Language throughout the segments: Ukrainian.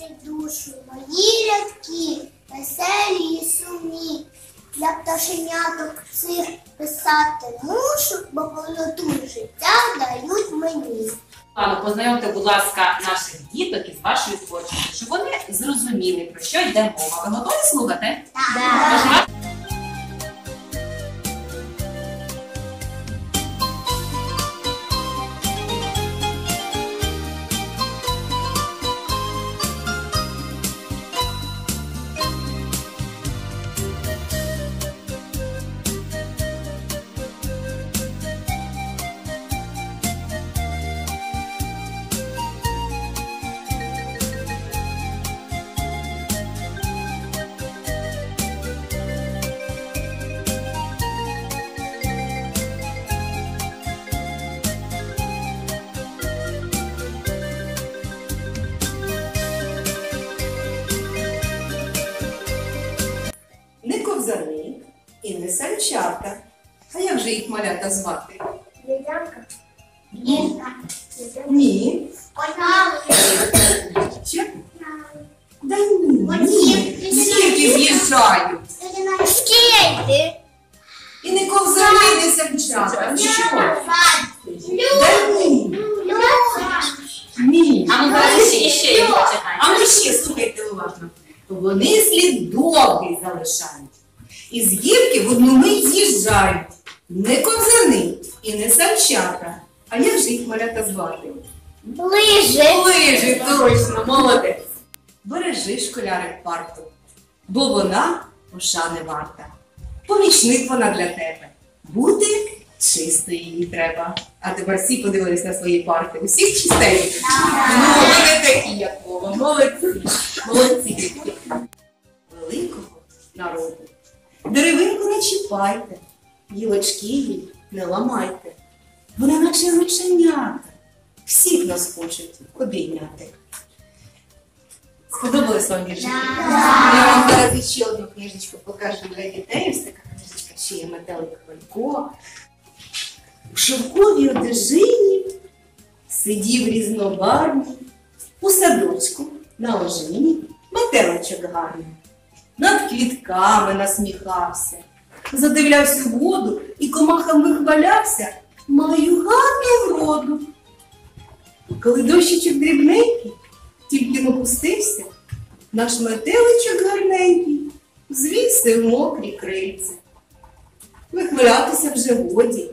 наші душу, мої рядки, веселі і сумні. Для пташеняток цих писати мушу, бо повноту життя дають мені. Пане, познайомте, будь ласка, наших діток із вашою творчістю, щоб вони зрозуміли, про що йде мова. Ви готові слухати? Так. не не санчата. А як же їх малята звати? Ледянка. Лідка. Ні. Ще? Да ні. Зірки з'їжджають. Скейти. І не ковзани, не санчата. Що? Да ні. Ні. А давайте ще, ще. А ми ще слухайте уважно. Вони слід довгий залишають. І з гірки в одну мить з'їжджають. Не ковзани і не санчата. А як же їх малята звати? Ближе. Лижи, точно, молодець. Бережи школярик парту, бо вона пошани варта. Помічник вона для тебе. Бути чистою її треба. А тепер всі подивились на свої парти. Усіх чистеньких. Ну, вони такі, як Вова. Молодці. Молодці. Деревинку не чіпайте, гілочки їй не ламайте. Вони наче рученята. Всіх нас хочуть обійняти. Сподобались вам віршики? Я вам зараз ще одну книжечку покажу для дітей. Ось така книжечка, ще є метелик Хвалько. У шовковій одежині сидів різнобарвний у садочку на ожині метеличок гарний. Над квітками насміхався, задивлявся в воду і комахам вихвалявся. Маю гарну вроду. Коли дощичок дрібненький, тільки напустився, наш метеличок гарненький звісив мокрі крильця. Вихвалятися вже годі.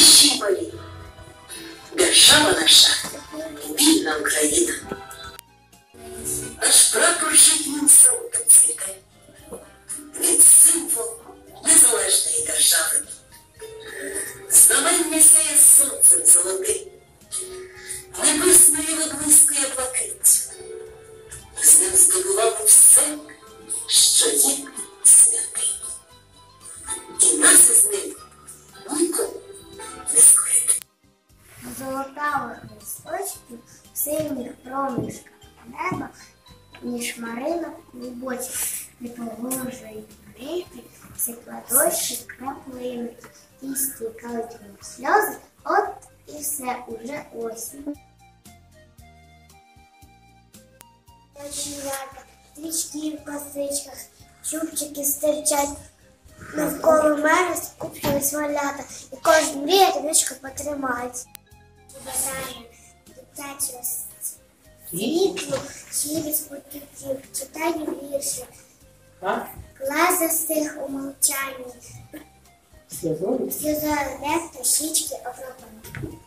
Хай малі. Держава наша, вільна Україна. Наш прапор житнім солодом цвіте. Він символ незалежної держави. Знамення сяє сонцем золотим. Синіх проміжках неба, ніж маринок глибочих, не погрожують грифи, сикладощі краплинки, і стікають мов сльози, от і все уже осінь. Оченята, стрічки в косичках, чубчики стирчать, навколо мене скупчились малята, і кожен мріє табличку потримають. Бажання дитячого світлу через почуттів, читаю вірші, клас застиг у мовчанні, сльозові та щічки окропані.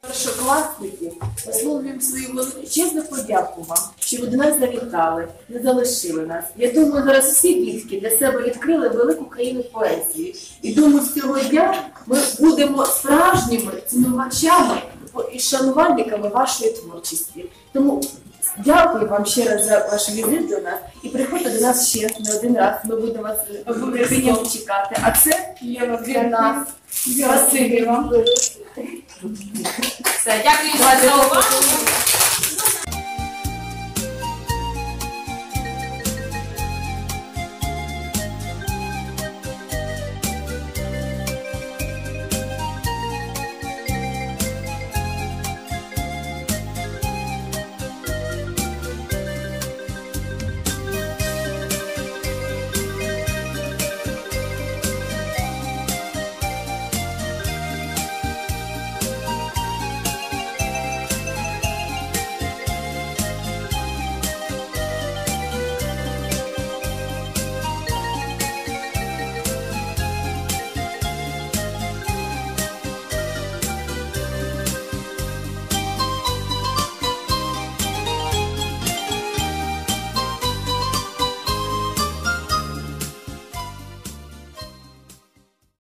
Першокласники висловлюємо свою величезну подяку вам, що ви до нас завітали, не залишили нас. Я думаю, зараз всі дітки для себе відкрили велику країну поезії. І думаю, з цього дня ми будемо справжніми цінувачами і шанувальниками вашої творчості. Тому дякую вам ще раз за ваш візит до нас і приходьте до нас ще не один раз. Ми будемо вас з чекати. А це для нас. Спасибі вам. Все, дякую за увагу.